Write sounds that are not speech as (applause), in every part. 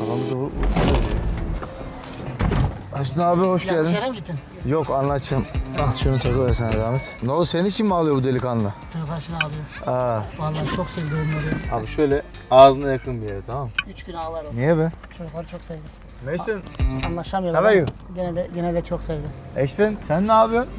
Kafamızı vurup ya. Hüsnü abi hoş geldin. mı gittin? Yok anlatacağım. Al şunu takıversene Ahmet. Ne oldu senin için mi ağlıyor bu delikanlı? Çocuklar şimdi ağlıyor. Aa. Vallahi çok sevdi onları. Abi şöyle ağzına yakın bir yere tamam mı? Üç gün ağlar o. Niye be? Çocukları çok sevdi. Mason. Anlaşamıyorlar. How are you? Gene de, gene de çok sevdi. Eşten sen ne yapıyorsun?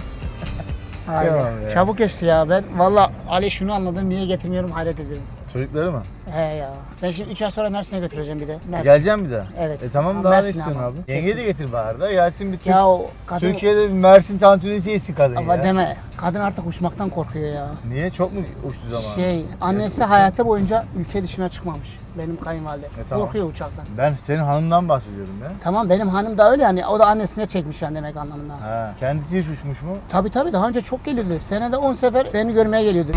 Aynen. Çabuk geçti ya. Ben valla Ali şunu anladım. Niye getirmiyorum hayret ediyorum. Çocukları mı? He ya. Ben şimdi 3 ay sonra Mersin'e götüreceğim bir de. Mersin. Geleceğim bir daha. Evet. E tamam Ama daha ne Mersin'e istiyorsun ama. abi? Yenge de getir bari da gelsin bir Türk. Ya o kadın... Türkiye'de bir Mersin tantunisi yesin kadın Ama ya. deme. Kadın artık uçmaktan korkuyor ya. Niye? Çok mu uçtu zaman? Şey, annesi hayatı boyunca ülke dışına çıkmamış. Benim kayınvalide. E, tamam. Korkuyor uçaktan. Ben senin hanımdan bahsediyorum ya. Tamam benim hanım da öyle yani. O da annesine çekmiş yani demek anlamında. Ha. Kendisi hiç uçmuş mu? Tabii tabii daha önce çok geliyordu. Senede 10 sefer beni görmeye geliyordu.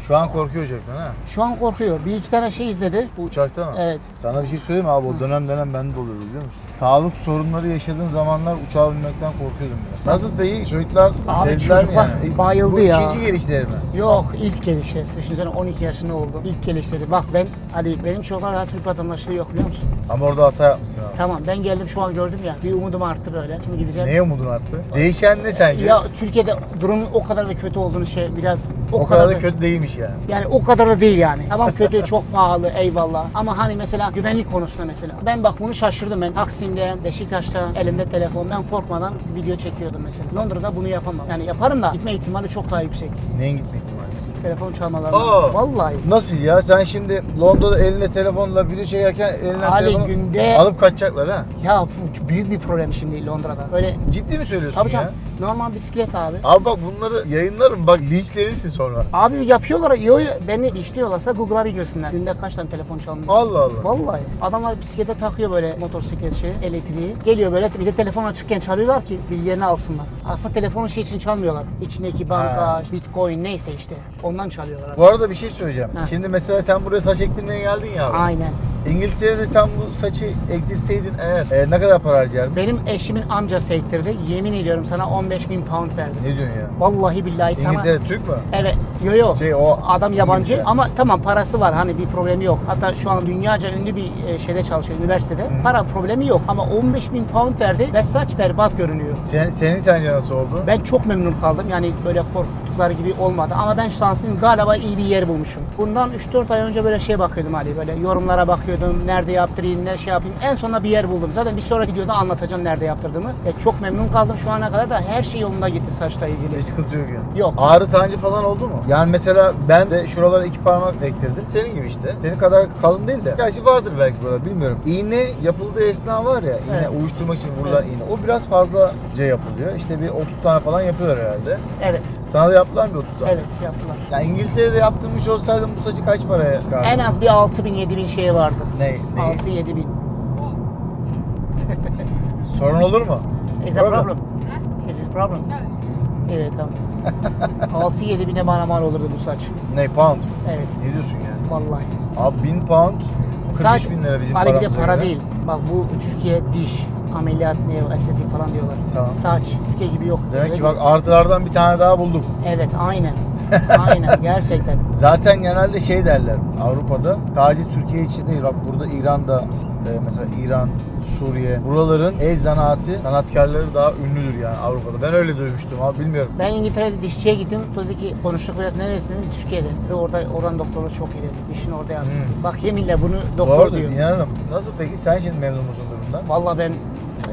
Şu an korkuyor uçaktan ha. Şu an korkuyor. Bir iki tane şey izledi. Bu uçakta mı? Evet. Sana bir şey söyleyeyim mi abi? O dönem dönem bende de oluyordu biliyor musun? Sağlık sorunları yaşadığım zamanlar uçağa binmekten korkuyordum biraz. Nasıl peki? Çocuklar Abi sevdiler mi çocuklar yani? İlk- bayıldı bu ya. ikinci gelişleri mi? Yok ilk gelişi. Düşünsene 12 yaşında oldu. İlk gelişleri. Bak ben Ali benim çocuklar daha Türk vatandaşlığı yok biliyor musun? Ama orada hata yapmışsın abi. Tamam ben geldim şu an gördüm ya. Bir umudum arttı böyle. Şimdi gideceğim. Neye umudun arttı? Değişen ne sence? Ya Türkiye'de durumun o kadar da kötü olduğunu şey biraz o, kadar da kötü değilmiş yani. Yani o kadar da değil yani. Tamam kötü, çok pahalı, eyvallah. Ama hani mesela güvenlik konusunda mesela. Ben bak bunu şaşırdım ben. Taksim'de, Beşiktaş'ta elimde telefon. Ben korkmadan video çekiyordum mesela. Londra'da bunu yapamam. Yani yaparım da gitme ihtimali çok daha yüksek. Neyin gitme ihtimali? Telefon çalmalarından. Aa. Vallahi. Nasıl ya? Sen şimdi Londra'da eline telefonla video çekerken elinden Ali telefonu günde- alıp kaçacaklar ha? Ya bu büyük bir problem şimdi Londra'da. Öyle Ciddi mi söylüyorsun Tabii ya? canım. Normal bisiklet abi. Abi bak bunları yayınlarım bak linçlenirsin sonra. Abi yapıyorlar. Yo, beni işliyorlarsa Google'a bir girsinler. Günde kaç tane telefon çalınıyor? Allah Allah. Vallahi. Adamlar bisiklete takıyor böyle motosiklet şeyi, elektriği. Geliyor böyle bir de telefon açıkken çalıyorlar ki bilgilerini alsınlar. Aslında telefonu şey için çalmıyorlar. İçindeki banka, Ha. bitcoin neyse işte. Ondan çalıyorlar Bu aslında. arada bir şey söyleyeceğim. Ha. Şimdi mesela sen buraya saç ektirmeye geldin ya abi. Aynen. İngiltere'de sen bu saçı ektirseydin eğer e, ne kadar para harcardın? Benim eşimin amcası ektirdi. Yemin ediyorum sana 15 bin pound verdi. Ne diyorsun ya? Vallahi billahi sana... İngiltere Türk mü? Evet, yo yo. Şey, o adam yabancı İngiltere. ama tamam parası var hani bir problemi yok. Hatta şu an dünyaca ünlü bir e, şeyde çalışıyor üniversitede. Para problemi yok ama 15 bin pound verdi ve saç berbat görünüyor. Sen, senin sence nasıl oldu? Ben çok memnun kaldım. Yani böyle korktukları gibi olmadı. Ama ben şanslıyım. Galiba iyi bir yer bulmuşum. Bundan 3-4 ay önce böyle şey bakıyordum Ali. Böyle yorumlara bakıyordum. Nerede yaptırayım, ne şey yapayım. En sonunda bir yer buldum. Zaten bir sonraki videoda anlatacağım nerede yaptırdığımı. Ve çok memnun kaldım. Şu ana kadar da her şey yolunda gitti saçla ilgili. Bir sıkıntı yok yani. Yok. Ağrı sancı falan oldu mu? Yani mesela ben de şuralara iki parmak ektirdim. Senin gibi işte. Senin kadar kalın değil de. Gerçi vardır belki burada bilmiyorum. İğne yapıldığı esna var ya. iğne Evet. uyuşturmak için vurulan Evet. iğne. O biraz fazlaca yapılıyor. İşte bir 30 tane falan yapıyorlar herhalde. Evet. Sana da yaptılar mı 30 tane? Evet yaptılar. Ya İngiltere'de yaptırmış olsaydın bu saçı kaç paraya karşı? En az bir 6000 bin 7000 bin şey vardı. Ne? ne? 6-7 bin. (laughs) Sorun olur mu? Is a Problem. problem? Is this problem? Evet tamam. (laughs) 6-7 bine bana mal olurdu bu saç. Ne? Pound. Evet. Ne diyorsun yani? Vallahi. Abi 1000 pound 43 Saç- bin lira bizim Ali bir de paramıza para göre. değil. Bak bu Türkiye diş, ameliyat, ne, estetik falan diyorlar. Tamam. Saç, Türkiye gibi yok. Demek Öyle ki bak artılardan bir tane daha bulduk. Evet aynen. (laughs) aynen gerçekten. Zaten genelde şey derler Avrupa'da sadece Türkiye için değil bak burada İran'da e, mesela İran, Suriye buraların el zanaatı sanatkarları daha ünlüdür yani Avrupa'da. Ben öyle duymuştum abi bilmiyorum. Ben İngiltere'de dişçiye gittim. Dedi ki konuştuk biraz neresi dedim Türkiye'de. Ve orada oradan doktorlar çok iyi dedi. Orada yaptı. Hmm. Bak yeminle bunu doktor Doğru diyor. inanırım. Nasıl peki sen şimdi memnun musun durumdan? Vallahi ben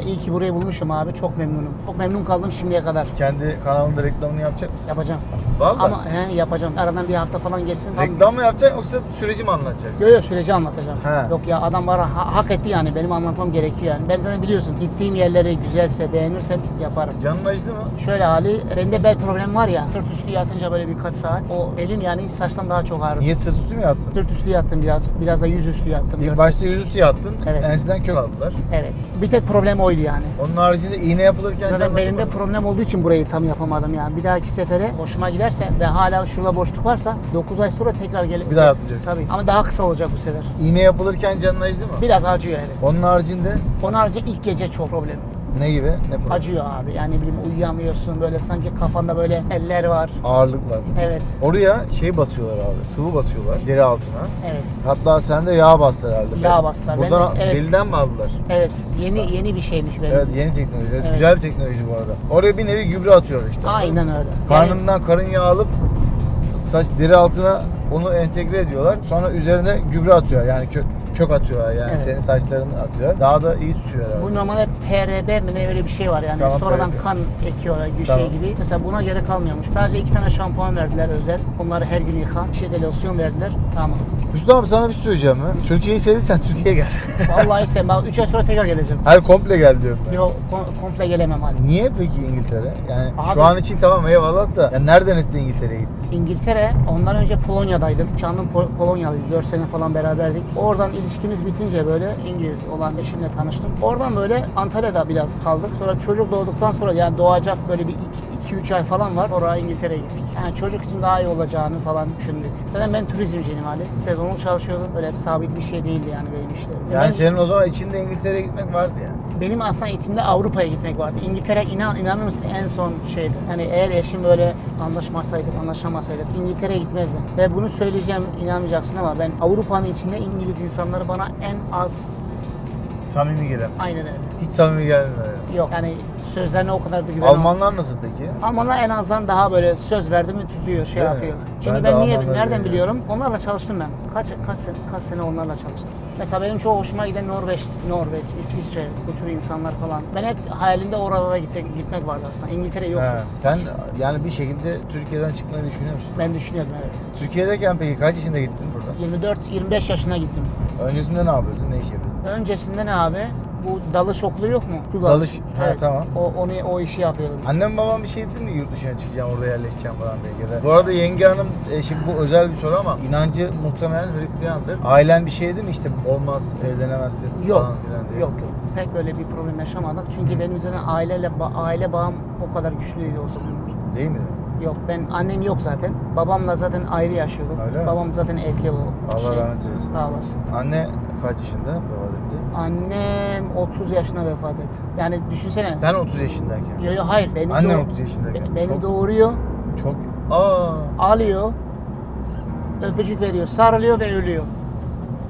iyi ki burayı bulmuşum abi. Çok memnunum. Çok memnun kaldım şimdiye kadar. Kendi kanalında reklamını yapacak mısın? Yapacağım. Vallahi. Ama he, yapacağım. Aradan bir hafta falan geçsin. Tam- Reklam mı yapacaksın yoksa süreci mi anlatacaksın? Yo yo süreci anlatacağım. He. Yok ya adam bana ha- hak etti yani benim anlatmam gerekiyor yani. Ben zaten biliyorsun gittiğim yerleri güzelse beğenirsem yaparım. Canın acıdı mı? Şöyle Ali bende bel problemi var ya sırt üstü yatınca böyle birkaç saat o belin yani saçtan daha çok ağrıdı. Niye sırt üstü mü yattın? Sırt üstü yattım biraz biraz da yüz üstü yattım. İlk başta yüzüstü yattın, Evet. enseden kök aldılar. Evet. Bir tek problem oydu yani. Onun haricinde iğne yapılırken Zaten belimde acımadı. problem olduğu için burayı tam yapamadım yani. Bir dahaki sefere hoşuma giderse ve hala şurada boşluk varsa 9 ay sonra tekrar gelip Bir daha yapacaksın. Tabii ama daha kısa olacak bu sefer. İğne yapılırken canın acıdı mı? Biraz acıyor evet. Onun haricinde Onun harici ilk gece çok problem. Ne gibi? Ne problem? Acıyor abi. Yani bileyim uyuyamıyorsun böyle sanki kafanda böyle eller var. Ağırlık var. Evet. Oraya şey basıyorlar abi. Sıvı basıyorlar deri altına. Evet. Hatta sen de yağ bastılar herhalde. Yağ bastılar. Ben Buradan evet. beliden mi aldılar? Evet. Yeni yeni bir şeymiş benim. Evet yeni teknoloji. Evet. Güzel bir teknoloji bu arada. Oraya bir nevi gübre atıyorlar işte. Aynen öyle. Yani- Karnından karın yağı alıp saç deri altına onu entegre ediyorlar. Sonra üzerine gübre atıyorlar. Yani kök, kök atıyorlar yani Evet. senin saçlarını atıyorlar. Daha da iyi tutuyor herhalde. Bu normalde PRB mi ne öyle bir şey var yani Tamam, sonradan PRB. kan ekiyorlar bir Tamam. şey gibi. Mesela buna gerek kalmıyormuş. Sadece iki tane şampuan verdiler özel. Onları her gün yıka. Bir şey de losyon verdiler. Tamam. Hüsnü abi sana bir şey söyleyeceğim mi? Türkiye'yi sevdiysen Türkiye'ye gel. (laughs) Vallahi sen bak 3 ay sonra tekrar geleceğim. Her komple gel diyorum ben. Yok kom- komple gelemem hani. Niye peki İngiltere? Yani Abi- şu an için tamam eyvallah da ya nereden esti İngiltere'ye gittin? İngiltere, ondan önce Polonya'daydım. Canım Pol- Polonyalıydı. 4 sene falan beraberdik. Oradan ilişkimiz bitince böyle İngiliz olan eşimle tanıştım. Oradan böyle Antalya'da biraz kaldık. Sonra çocuk doğduktan sonra yani doğacak böyle bir 2-3 ay falan var. Oraya İngiltere'ye gittik. Yani çocuk için daha iyi olacağını falan düşündük. Zaten ben turizmciyim Ali. Sezonluk çalışıyordum. Böyle sabit bir şey değildi yani benim işlerim. Yani Ben- senin o zaman içinde İngiltere'ye gitmek vardı yani. benim aslında içimde Avrupa'ya gitmek vardı. İngiltere inan inanır mısın en son şeydi. Yani eğer eşim böyle anlaşmasaydık, anlaşamasaydık İngiltere'ye gitmezdim. Ve bunu söyleyeceğim inanmayacaksın ama ben Avrupa'nın içinde İngiliz insanları bana en az Samimi gelen. aynen öyle. Hiç samimi gelmiyor. Yok yani sözlerine o kadar da güvenemem. Almanlar nasıl peki? Almanlar en azından daha böyle söz verdi mi tutuyor, şey Değil mi? yapıyor. Ben Çünkü de ben, niye, Almanları nereden beğeniyorum. biliyorum? Onlarla çalıştım ben. Kaç, kaç, sene, kaç sene onlarla çalıştım. Mesela benim çok hoşuma giden Norveç, Norveç, İsviçre, bu tür insanlar falan. Ben hep hayalinde oralara gitmek, gitmek vardı aslında. İngiltere yoktu. He. Sen yani bir şekilde Türkiye'den çıkmayı düşünüyor musun? Ben düşünüyordum evet. Türkiye'deyken peki kaç yaşında gittin burada? 24-25 yaşına gittim. Öncesinde ne yapıyordun? Ne iş yapıyordun? Öncesinde ne abi? Bu dalış okulu yok mu? Su Dalış, ha, tamam. O, onu, o işi yapıyordum. Annem babam bir şey dedi mi yurt dışına çıkacağım orada yerleşeceğim falan diye ya da. Bu arada yenge hanım e, şimdi bu özel bir soru ama inancı muhtemelen Hristiyandır. Ailen bir şey dedi mi işte olmaz evlenemezsin Yok, falan filan diye. yok yok. Pek öyle bir problem yaşamadık. Çünkü benim zaten aileyle ba- aile bağım o kadar güçlü değil o zamanlar. Değil mi? Yok ben annem yok zaten. Babamla zaten ayrı yaşıyorduk. Öyle mi? Babam zaten evli o. Allah şey, rahmet eylesin. Sağ olasın. Anne kaç yaşında vefat etti? Annem 30 yaşına vefat etti. Yani düşünsene. Ben 30 yaşındayken. Yo yo hayır. Beni Annen doğ- 30 yaşındayken. be- Beni çok, doğuruyor, çok... Aa, alıyor, öpücük veriyor, sarılıyor ve ölüyor.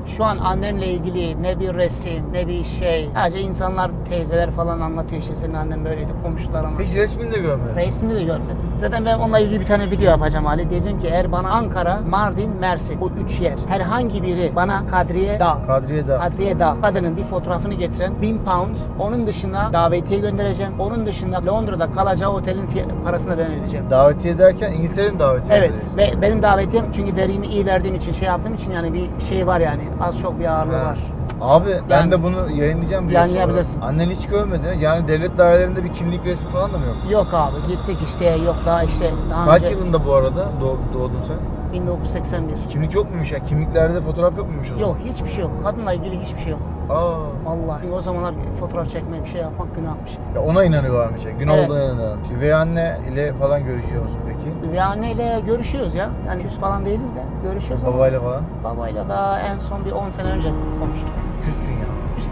Şu an annemle ilgili ne bir resim, ne bir şey. Sadece insanlar, teyzeler falan anlatıyor işte senin annen böyleydi, komşular anlatıyor. hiç resmini de görmedim. Resmini de görmedim. Zaten ben onunla ilgili bir tane video yapacağım Ali. Diyeceğim ki eğer bana Ankara, Mardin, Mersin bu üç yer herhangi biri bana Kadriye Dağ Kadriye Dağ. Kadriye Dağ kadının bir fotoğrafını getiren 1000 pound onun dışında davetiye göndereceğim. Onun dışında Londra'da kalacağı otelin parasını ben ödeyeceğim. Davetiye derken İngiltere'nin davetiye Evet ve benim davetiyem çünkü verimi iyi verdiğim için şey yaptığım için yani bir şey var yani az çok bir ağırlığı Ha. var. Abi ben Yani- de bunu yayınlayacağım. bir. Yayınlayabilirsin. Annen hiç görmedi. mi? Yani devlet dairelerinde bir kimlik resmi falan da mı yok? Yok abi gittik işte yok daha işte daha Kaç önce yılında bu arada doğ- doğdun sen? 1981. Kimlik yok muymuş ya? Kimliklerde fotoğraf yok muymuş o zaman? Yok hiçbir şey yok. Kadınla ilgili hiçbir şey yok. Aa. Vallahi o zamanlar fotoğraf çekmek şey yapmak günahmış. Ya ona inanıyorlarmış ya. Gün Evet. olduğuna inanıyorlarmış. Üvey anne ile falan görüşüyor musun peki? Ve anneyle görüşüyoruz ya. Yani küs falan değiliz de görüşüyoruz ama Babayla falan. babayla da en son bir 10 sene önce konuştuk. Küssün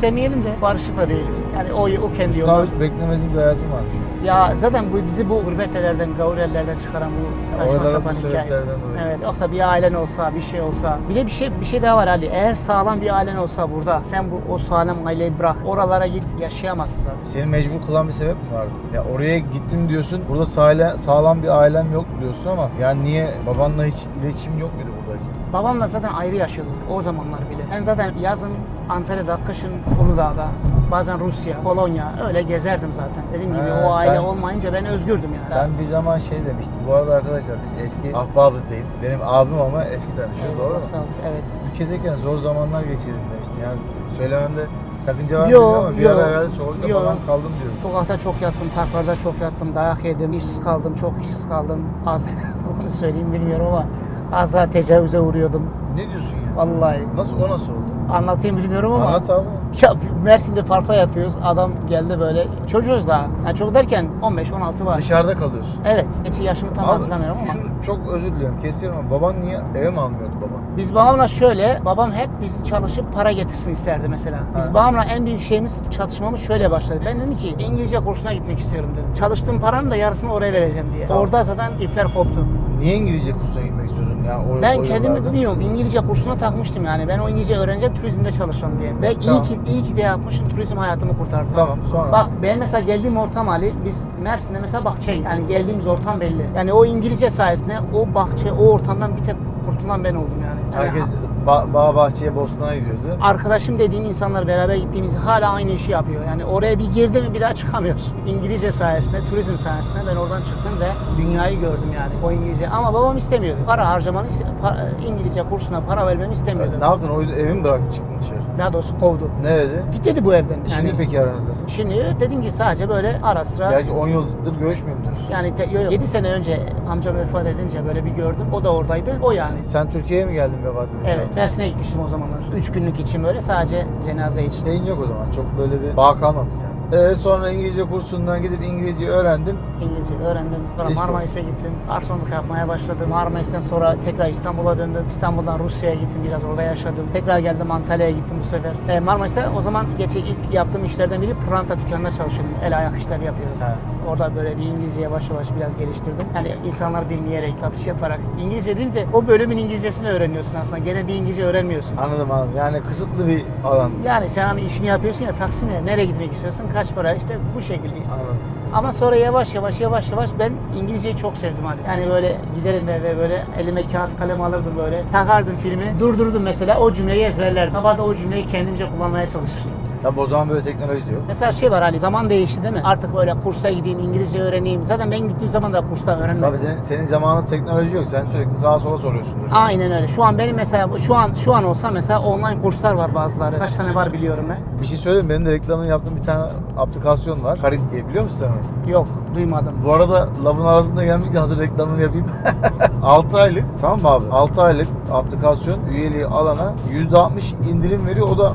demeyelim de barışık da değiliz. Yani o, o kendi Üstüne yolunda. hiç beklemediğim bir hayatım varmış. Ya zaten bu bizi bu gurbetlerden, gavurellerden çıkaran bu saçma oralara sapan bu hikaye. sebeplerden dolayı. Evet. Yoksa bir ailen olsa, bir şey olsa. Bir de bir şey bir şey daha var Ali. Eğer sağlam bir ailen olsa burada, sen bu o sağlam aileyi bırak. Oralara git, yaşayamazsın zaten. Seni mecbur kılan bir sebep mi vardı? Ya oraya gittim diyorsun. Burada sağla, sağlam bir ailem yok diyorsun ama yani niye babanla hiç iletişim yok muydu buradaki? Babamla zaten ayrı yaşıyorduk o zamanlar bile. Ben zaten yazın Antalya'da, kışın Uludağ'da, bazen Rusya, Polonya öyle gezerdim zaten. Dediğim gibi Ha, o aile sen- olmayınca ben özgürdüm yani. Ben bir zaman şey demiştim. Bu arada arkadaşlar biz eski ahbabız değil. Benim abim ama eski tanışıyoruz. Doğru mu? Sağ ol. Evet. Türkiye'deyken zor zamanlar geçirdim demiştin. Yani söylememde sakınca var mı Yo, bilmiyorum ama bir yo, ara herhalde sokakta yo. falan kaldım diyorum. Sokakta çok yattım, parklarda çok yattım, dayak yedim, işsiz kaldım, çok işsiz kaldım. Az (laughs) onu söyleyeyim bilmiyorum ama az daha tecavüze uğruyordum. Ne diyorsun ya? Vallahi. Nasıl o nasıl oldu? Anlatayım bilmiyorum ama. Anlat abi. Ya Mersin'de parkta yatıyoruz. Adam geldi böyle. Çocuğuz daha. Yani çocuk derken 15-16 var. Dışarıda kalıyorsun. Evet. Geçi yaşımı tam Abi, hatırlamıyorum ama. şunu çok özür diliyorum kesiyorum ama baban niye eve mi almıyordu baban? Biz babamla şöyle, babam hep bizi çalışıp para getirsin isterdi mesela. Biz Ha. babamla en büyük şeyimiz, çatışmamız şöyle başladı. Ben dedim ki İngilizce kursuna gitmek istiyorum dedim. Çalıştığım paranın da yarısını oraya vereceğim diye. Tamam. Orada zaten ipler koptu. Niye İngilizce kursuna gitmek istiyorsun? Yani o, Ben o kendimi yıllarda? bilmiyorum. İngilizce kursuna takmıştım yani. Ben o İngilizce öğreneceğim, turizmde çalışacağım diye. Ve Tamam. iyi ki iyi ki de yapmışım. Turizm hayatımı kurtardı. Tamam sonra. Bak ben mesela geldiğim ortam Ali biz Mersin'de mesela bahçe yani geldiğimiz ortam belli. Yani o İngilizce sayesinde o bahçe o ortamdan bir tek kurtulan ben oldum yani. Yani Herkes ba- bağ bahçeye bostana gidiyordu. arkadaşım dediğim insanlar beraber gittiğimiz hala aynı işi yapıyor. Yani oraya bir girdi mi bir daha çıkamıyorsun. İngilizce sayesinde, turizm sayesinde ben oradan çıktım ve dünyayı gördüm yani o İngilizce. Ama babam istemiyordu. Para harcamanı, iste- pa- İngilizce kursuna para vermemi istemiyordu. Ne yaptın? O yüzden evi mi bıraktın çıktın dışarı? Daha doğrusu kovdu. Ne dedi? Git dedi bu evden. Şimdi Yani peki aranızdasın? Şimdi dedim ki sadece böyle ara sıra Gerçi 10 yıldır görüşmüyorum diyorsun. Yani te, yo, yo, 7 sene önce amcam vefat edince böyle bir gördüm. O da oradaydı. O yani. Sen Türkiye'ye mi geldin vefat edince? Evet. Mersin'e gitmiştim o zamanlar. 3 günlük için böyle sadece cenaze için. Şeyin yok o zaman. Çok böyle bir bağ kalmamış sende. Ee, sonra İngilizce kursundan gidip İngilizce öğrendim. İngilizce öğrendim. Sonra Hiç Marmaris'e gittim. Garsonluk yapmaya başladım. Marmaris'ten sonra tekrar İstanbul'a döndüm. İstanbul'dan Rusya'ya gittim. Biraz orada yaşadım. Tekrar geldim Antalya'ya gittim bu sefer. E, Marmaris'te o zaman geçe ilk yaptığım işlerden biri pırlanta dükkanında çalışıyordum. El ayak işleri yapıyordum. He. Orada böyle bir İngilizce yavaş yavaş biraz geliştirdim. Yani insanlar dinleyerek, satış yaparak. İngilizce değil de o bölümün İngilizcesini öğreniyorsun aslında. Gene bir İngilizce öğrenmiyorsun. Anladım anladım. Yani kısıtlı bir alan. Yani sen hani işini yapıyorsun ya taksine nereye gitmek istiyorsun kaç para işte bu şekilde. Anladım. Ama sonra yavaş yavaş yavaş yavaş ben İngilizceyi çok sevdim hani. Yani böyle giderim eve böyle elime kağıt kalem alırdım böyle takardım filmi durdurdum mesela o cümleyi ezberlerdim. Sabah o cümleyi kendimce kullanmaya çalışırdım. Tabi o zaman böyle teknoloji de yok. Mesela şey var hani zaman değişti değil mi? Artık böyle kursa gideyim İngilizce öğreneyim. Zaten ben gittiğim zaman da kursta öğrenmedim. Tabii senin, senin zamanında teknoloji yok. Sen sürekli sağa sola soruyorsundur. Aynen öyle. Şu an benim mesela şu an şu an olsa mesela online kurslar var bazıları. Kaç tane var biliyorum ben. Bir şey söyleyeyim? Benim de reklamını yaptığım bir tane aplikasyon var. Karit diye biliyor musun sen onu? Yok, duymadım. Bu arada lafın arasında gelmişken hazır reklamını yapayım. (laughs) 6 aylık tamam mı abi? 6 aylık aplikasyon üyeliği alana %60 indirim veriyor. O da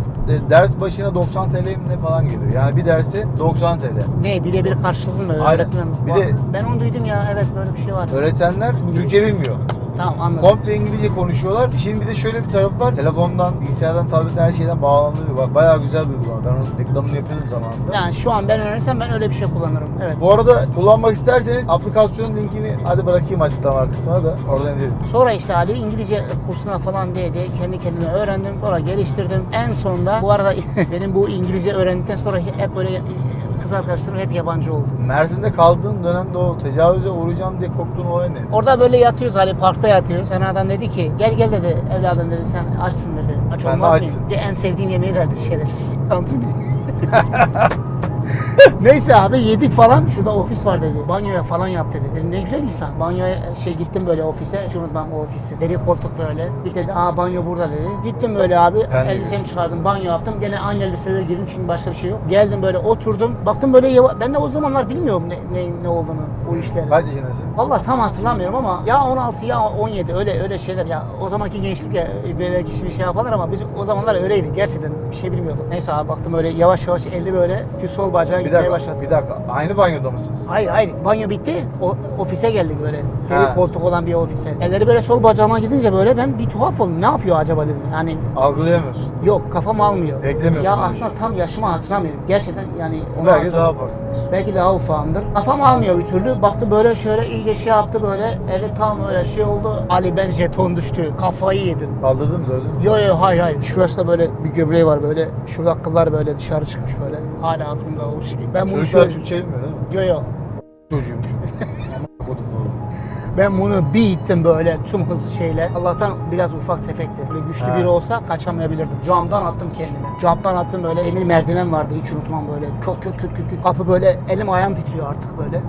ders başına 90 TL ne falan geliyor. Yani bir dersi 90 TL. Ne birebir karşılıklı mı? Aynen. Öğretmen? Bir de- ben onu duydum ya. Evet böyle bir şey var. Öğretenler Türkçe bilmiyor. Tamam anladım. Komple İngilizce konuşuyorlar. İşin bir de şöyle bir tarafı var. Telefondan, bilgisayardan, tabletten her şeyden bağlanılıyor. Bak bayağı güzel bir uygulama. Ben onun reklamını yapıyordum zamanında. Yani şu an ben öğrensem ben öyle bir şey kullanırım. Evet. Bu arada kullanmak isterseniz aplikasyonun linkini hadi bırakayım açıklama kısmına da oradan indirin. Sonra işte Ali İngilizce kursuna falan diye diye kendi kendime öğrendim. Sonra geliştirdim. En sonunda bu arada (laughs) benim bu İngilizce öğrendikten sonra hep böyle kız arkadaşlarım hep yabancı oldu. Mersin'de kaldığın dönemde o tecavüze uğrayacağım diye korktuğun olay ne? Orada böyle yatıyoruz Ali parkta yatıyoruz. Sen adam dedi ki gel gel dedi evladım dedi sen açsın dedi. Aç Ben olmaz mıyım? En sevdiğin yemeği verdi şerefsiz. Mı? (laughs) (laughs) Neyse abi yedik falan. Şurada ofis var dedi. Banyoya falan yap dedi. Dedim ne güzel insan. Banyoya şey gittim böyle ofise. Unutmam o ofisi. Deri koltuk böyle. Git dedi aa banyo burada dedi. Gittim böyle abi. Ben elbisemi çıkardım. Banyo yaptım. Gene aynı elbiseyle girdim çünkü başka bir şey yok. Geldim böyle oturdum. Baktım böyle yava- ben de o zamanlar bilmiyorum ne, ne, ne olduğunu o işlerin. Kaç yaşındasın? Vallahi tam hatırlamıyorum ama ya 16 ya 17 öyle öyle şeyler ya o zamanki gençlik ya böyle kişi bir şey yaparlar ama biz o zamanlar öyleydik gerçekten bir şey bilmiyorduk. Neyse abi baktım öyle yavaş yavaş elli böyle şu sol bacağı Bir gitmeye dakika, başladı. bir dakika. Aynı banyoda mısınız? Hayır hayır banyo bitti o, ofise geldik böyle deri Ha. koltuk olan bir ofise. Elleri böyle sol bacağıma gidince böyle ben bir tuhaf oldum ne yapıyor acaba dedim yani Algılayamıyorsun. yok kafam almıyor. Beklemiyorsun Ya öyle aslında tam yaşımı hatırlamıyorum gerçekten yani onu Belki hatırlamıyorum. daha yaparsın. Belki daha ufağımdır. Kafam almıyor bir türlü. Baktı böyle şöyle iyice şey yaptı böyle. Eli tam öyle şey oldu. Ali ben jeton düştü. Kafayı yedim. Kaldırdın mı dövdün mü? Yo yo hayır hayır. Şurası da böyle bir gömleği var böyle. Şurada kıllar böyle dışarı çıkmış böyle. Hala aklımda o şey. Ben bunu Çocuklar şöyle... Türkçe bilmiyor değil mi? Yo yo. Çocuğuymuş. Ben bunu bir ittim böyle tüm hızlı şeyle. Allah'tan biraz ufak tefekti. Böyle güçlü Ha. biri olsa kaçamayabilirdim. Camdan attım kendimi. Camdan attım böyle. Emir merdiven vardı hiç unutmam böyle. Köt köt köt köt köt. Kapı böyle elim ayağım titriyor artık böyle.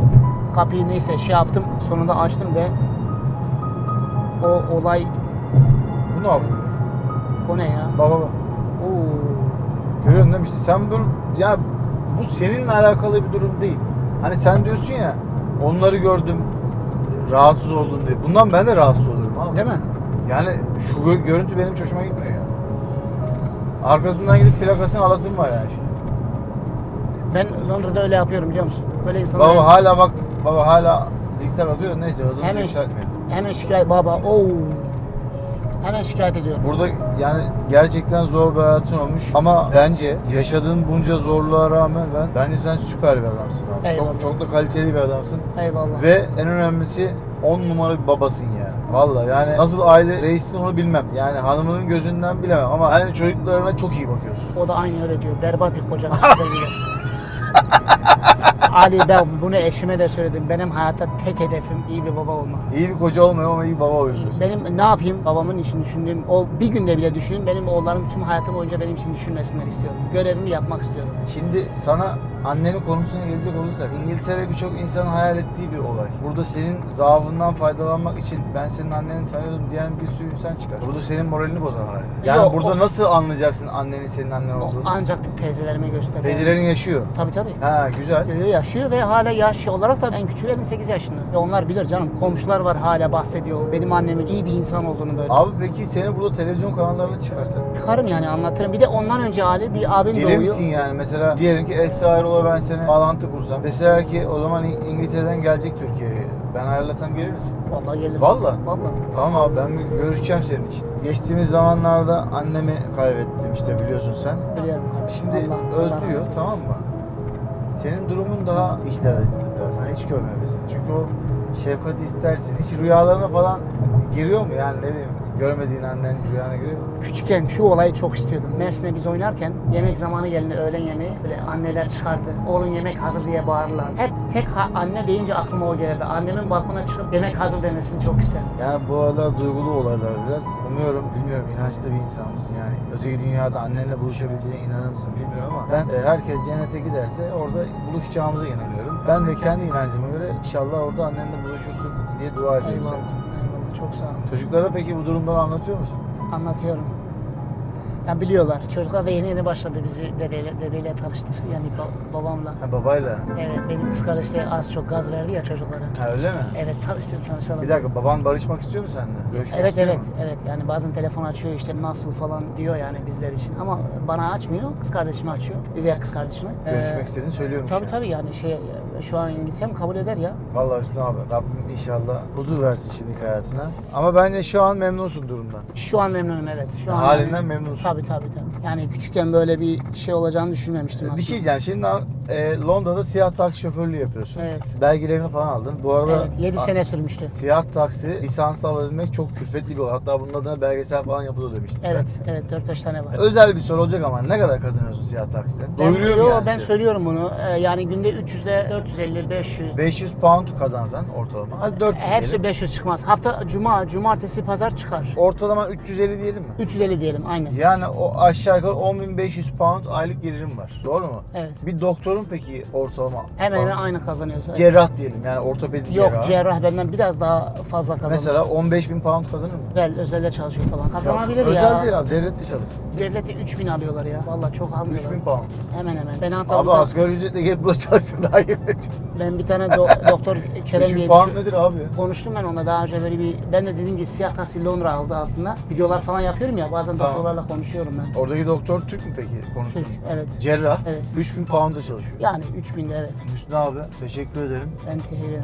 Kapıyı neyse şey yaptım. Sonunda açtım ve o olay Bu ne yapıyor? o ne ya? Baba baba. Oo. Görüyorsun değil mi? İşte sen bunu ya bu seninle alakalı bir durum değil. Hani sen diyorsun ya onları gördüm rahatsız oldum diye. Bundan ben de rahatsız oluyorum abi. Değil mi? Yani şu gö- görüntü benim hoşuma gitmiyor ya. Arkasından gidip plakasını alasım var yani. şimdi. Ben Londra'da öyle yapıyorum biliyor musun? Böyle insanlar Baba hala bak baba hala zikzak atıyor. Neyse hızımızı Hemen- yükseltmeyelim. hemen şikayet baba. Oo. Hemen şikayet ediyorum. Burada yani gerçekten zor bir hayatın olmuş ama bence yaşadığın bunca zorluğa rağmen ben bence sen süper bir adamsın abi. Eyvallah. Çok çok da kaliteli bir adamsın Eyvallah. ve en önemlisi 10 numara bir babasın yani. Vallahi yani nasıl aile reissin onu bilmem. Yani hanımının gözünden bilemem ama hani çocuklarına çok iyi bakıyorsun. O da aynı öyle diyor. Berbat bir koca. (laughs) Ali ben bunu eşime de söyledim. Benim hayatta tek hedefim iyi bir baba olmak. İyi bir koca olmuyor ama iyi bir baba oluyorsun. Benim ne yapayım babamın için düşündüğüm, o bir günde bile düşünün benim oğullarım tüm hayatım boyunca benim için düşünmesinler istiyorum. Görevimi yapmak istiyorum. Şimdi sana annenin konusuna gelecek olursak İngiltere birçok insanın hayal ettiği bir olay. Burada senin zaafından faydalanmak için ben senin anneni tanıyordum diyen bir sürü insan çıkar. Burada senin moralini bozar hali. Yani Yok, burada o- nasıl anlayacaksın annenin senin annen olduğunu? ancak teyzelerime gösteriyor. Teyzelerin yaşıyor. Tabii tabii. Ha güzel. Ee, yaşıyor ve hala yaş olarak da en küçüğü 58 yaşında. Ve onlar bilir canım. Komşular var hala bahsediyor. Benim annemin iyi bir insan olduğunu böyle. Abi peki seni burada televizyon kanallarına çıkartır. Çıkarım yani anlatırım. Bir de ondan önce Ali bir abim Gelir doğuyor. misin yani mesela diyelim ki Esra Erol'a ben seni bağlantı kursam. Deseler ki o zaman İng- İngiltere'den gelecek Türkiye'ye. Ben ayarlasam gelir misin? Vallahi gelirim. Vallahi? Vallahi. Tamam abi ben görüşeceğim senin için. Geçtiğimiz zamanlarda annemi kaybettim işte biliyorsun sen. Biliyorum kardeşim. Şimdi Allah- özlüyor Allah- tamam mı? Senin durumun daha içler acısı biraz. Hani hiç görmemesin. Çünkü o şefkati istersin. Hiç rüyalarına falan giriyor mu yani ne bileyim görmediğin annen rüyana giriyor? Küçükken şu olayı çok istiyordum. Mersin'de biz oynarken yemek zamanı geldiğinde öğlen yemeği böyle anneler çıkardı. Oğlum yemek hazır diye bağırırlar. Hep tek ha- anne deyince aklıma o gelirdi. Annemin balkona çıkıp yemek hazır demesini çok isterdim. Yani bu olaylar duygulu olaylar biraz. Umuyorum, bilmiyorum inançlı bir insan mısın yani. Öteki dünyada annenle buluşabileceğine inanır mısın bilmiyorum ama ben e, herkes cennete giderse orada buluşacağımıza inanıyorum. Ben de kendi inancıma göre inşallah orada annenle buluşursun diye dua ediyorum Eyvallah. senin için. Çok sağ ol. Çocuklara peki bu durumları anlatıyor musun? Anlatıyorum. Ya biliyorlar. Çocuklar da yeni yeni başladı bizi dedeyle, dedeyle tanıştır. Yani ba- babamla. Ha babayla. Evet benim kız kardeş de az çok gaz verdi ya çocuklara. Ha öyle mi? Evet tanıştır tanışalım. Bir dakika baban barışmak istiyor mu seninle? Görüşmek Evet istiyor evet mu? evet yani bazen telefon açıyor işte nasıl falan diyor yani bizler için ama bana açmıyor kız kardeşime açıyor üvey kız kardeşime. Görüşmek Ee, istediğini söylüyormuş Tabii yani. tabii yani şey şu an gitsem kabul eder ya. Vallahi Hüsnü abi Rabbim inşallah huzur versin şimdiki hayatına. Ama bence şu an memnunsun durumdan. Şu an memnunum evet. Şu an Halinden yani- memnunsun. Tabii tabii tabii. Yani küçükken böyle bir şey olacağını düşünmemiştim aslında. Bir şey diyeceğim. Şimdi e, Londra'da siyah taksi şoförlüğü yapıyorsun. Evet. Belgelerini falan aldın. Bu arada Evet 7 a- sene sürmüştü. siyah taksi lisansı alabilmek çok külfetli bir olay. Hatta bunun adına belgesel falan yapılıyor demiştin sen. Evet evet 4-5 tane var. Özel bir soru olacak ama ne kadar kazanıyorsun siyah taksiden? Ben, Doyuruyor yo, mu yani? ben seni? söylüyorum bunu. Ee, yani günde 300 ile 450 500 500 pound kazansan ortalama. Hadi 400 Hepsi diyelim. 500 çıkmaz. Hafta cuma, cumartesi, pazar çıkar. Ortalama 350 diyelim mi? 350 diyelim aynen. Yani o aşağı yukarı 10.500 pound aylık gelirim var. Doğru mu? Evet. Bir doktorun peki ortalama? Hemen hemen aynı kazanıyorsun. Cerrah diyelim yani ortopedi Yok cerrah. cerrah benden biraz daha fazla kazanıyor. Mesela 15.000 pound kazanır mı? Özel, özelde çalışıyor falan. Kazanabilir Özel ya. değil abi devletli çalış. Devlette 3000 alıyorlar ya. Vallahi çok almıyorlar. 3000 pound. Hemen hemen. Ben Abi Antalya'da asgari ücretle gelip burada çalışsın daha iyi. ben bir tane do- (laughs) doktor Kerem 3000 diye bir pound nedir abi? konuştum ben onunla daha önce böyle bir ben de dediğim gibi siyah taksi Londra aldı altında. Videolar falan yapıyorum ya bazen Tamam. doktorlarla konuşuyorum ben. Oradaki doktor Türk mü peki? Konuştun. Türk evet. Cerrah. Evet. 3000 pound'a çalışıyor. Yani 3000 de evet. Hüsnü abi teşekkür ederim. Ben teşekkür ederim.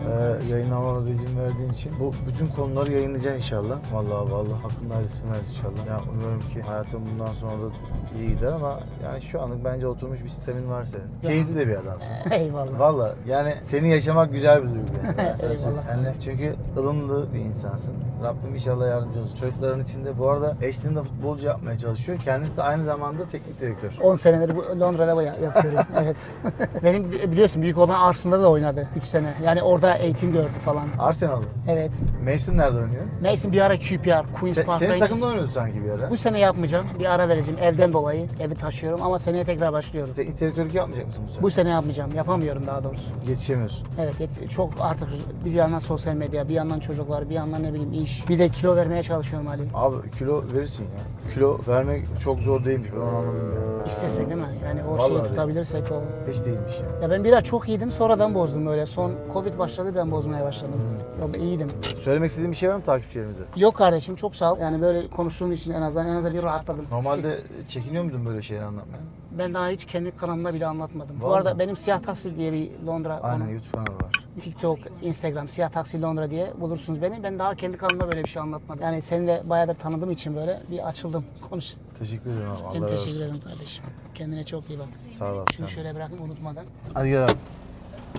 Ee, yayınlamama da izin verdiğin için. Bu bütün konuları yayınlayacağım inşallah. Vallahi vallahi hakkında hayırlısı versin inşallah. Ya umuyorum ki hayatım bundan sonra da iyi gider ama yani şu anlık bence oturmuş bir sistemin var senin. Keyifli de bir adamsın. (laughs) Eyvallah. Valla yani seni yaşamak güzel bir duygu yani. (laughs) Ben sana söyleyeyim. Eyvallah. Senle çünkü ılımlı bir insansın. Rabbim inşallah yardımcı olsun. Çocukların içinde bu arada eşliğinde futbolcu yapmaya çalışıyor. Kendisi de aynı zamanda teknik direktör. 10 senedir bu Londra'da ya- yapıyorum. (laughs) evet. (laughs) Benim bi- biliyorsun büyük olan Arsenal'da da oynadı 3 sene. Yani orada eğitim gördü falan. Arsenal'da. Evet. Mason nerede oynuyor? Mason bir ara QPR, Queen's Se- Park senin Rangers. takımda oynuyordu sanki bir ara. Bu sene yapmayacağım. Bir ara vereceğim. Evden dolayı evi taşıyorum ama seneye tekrar başlıyorum. Teknik direktörlük yapmayacak mısın bu sene? Bu sene yapmayacağım. Yapamıyorum daha doğrusu. Yetişemiyorsun. Evet yet- çok artık bir yandan sosyal medya, bir yandan çocuklar, bir yandan ne bileyim iş. Bir de kilo vermeye çalışıyorum Ali. Abi kilo verirsin ya. Kilo vermek çok zor değilmiş ben onu anladım ya. İstesek değil mi? Yani o şeyi tutabilirsek o. Hiç değilmiş ya. Ya ben bir ara çok iyiydim sonradan bozdum öyle. Son Covid başladı ben bozmaya başladım. Yok iyiydim. Söylemek istediğin bir şey var mı takipçilerimize? Yok kardeşim çok sağ ol. Yani böyle konuştuğum için en azından en azından bir rahatladım. Normalde çekiniyor muydun böyle şeyleri anlatmaya? Ben daha hiç kendi kanalımda bile anlatmadım. Bu Vallahi. arada benim Siyah Taksi diye bir Londra Aynen konu- YouTube kanalı var. TikTok, Instagram, Siyah Taksi Londra diye bulursunuz beni. Ben daha kendi kanalımda böyle bir şey anlatmadım. Yani seni de bayağıdır tanıdığım için böyle bir açıldım. Konuş. Teşekkür ederim abi. Ben Allah razı teşekkür olsun. ederim kardeşim. Kendine çok iyi bak. Sağ ol abi. Şunu sen. şöyle bırakayım unutmadan. Hadi gel abi.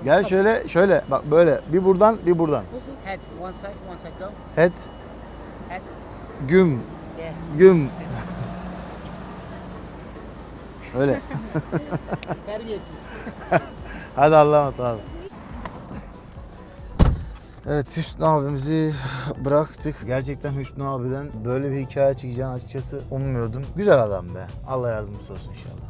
Gel şöyle şöyle bak böyle bir buradan bir buradan. Head, one side, one side go. Het Head. güm Yeah. güm. Öyle. (laughs) Terbiyesiz. Hadi Allah'a emanet abi. Evet Hüsnü abimizi bıraktık. Gerçekten Hüsnü abiden böyle bir hikaye çekeceğini açıkçası ummuyordum. Güzel adam be. Allah yardımcısı olsun inşallah.